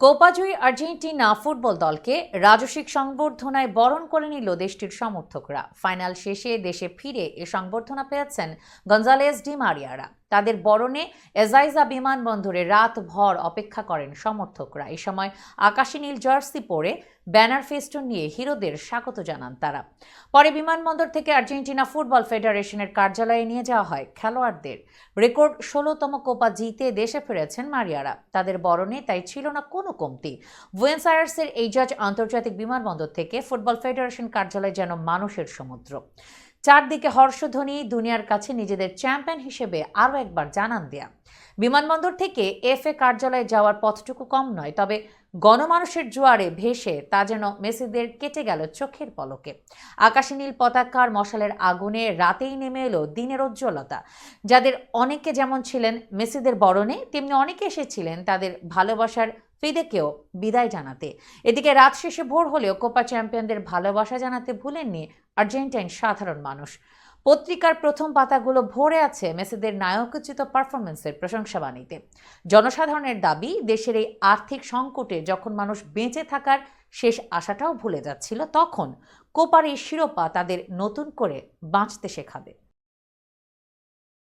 কোপাজয়ী Argentina football দলকে রাজস্বিক সংবর্ধনায় বরণ করে নিল দেশটির সমর্থকরা। ফাইনাল শেষে দেশে ফিরে এ সংবর্ধনা পেয়েছেন গঞ্জালেস ডি মারিয়ারা। তাদের বরণে এজাইজা বিমানবন্দরে রাতভর অপেক্ষা করেন সমর্থকরা। এই সময় আকাশী নীল জার্সি পরে ব্যানার ফেস্টুন নিয়ে হিরোদের স্বাগত জানান তারা। পরে বিমানবন্দর থেকে আর্জেন্টিনা ফুটবল ফেডারেশনের কার্যালয়ে নিয়ে যাওয়া হয় খেলোয়াড়দের। রেকর্ড ষোলোতম কোপা জিতে দেশে ফিরেছেন মারিয়ারা। তাদের বরণে তাই ছিল না কোনো কমতি। বুয়েন্স এই জাজ আন্তর্জাতিক বিমানবন্দর থেকে ফুটবল ফেডারেশন কার্যালয় যেন মানুষের সমুদ্র। চারদিকে হর্ষধ্বনি, দুনিয়ার কাছে নিজেদের চ্যাম্পিয়ন হিসেবে আরও একবার জানান দেয়া। বিমানবন্দর থেকে এফ এ কার্যালয়ে যাওয়ার পথটুকু কম নয়, তবে গণমানুষের জোয়ারে ভেসে তা যেন মেসিদের কেটে গেল চোখের পলকে। আকাশী নীল পতাকার মশালের আগুনে রাতেই নেমে এলো দিনের উজ্জ্বলতা। যাদের অনেকে যেমন ছিলেন মেসিদের বরণে, তেমনি অনেকে এসেছিলেন তাদের ভালোবাসার ফিদেকেও বিদায় জানাতে। এদিকে রাত শেষে ভোর হলেও কোপা চ্যাম্পিয়নদের ভালোবাসা জানাতে ভুলেননি আর্জেন্টাইন সাধারণ মানুষ। পত্রিকার প্রথম পাতাগুলো ভরে আছে মেসিদের নায়কোচিত পারফরমেন্সের প্রশংসাবাণীতে। জনসাধারণের দাবি, দেশের এই আর্থিক সংকটে যখন মানুষ বেঁচে থাকার শেষ আশাটাও ভুলে যাচ্ছিল, তখন কোপার এই শিরোপা তাদের নতুন করে বাঁচতে শেখাবে।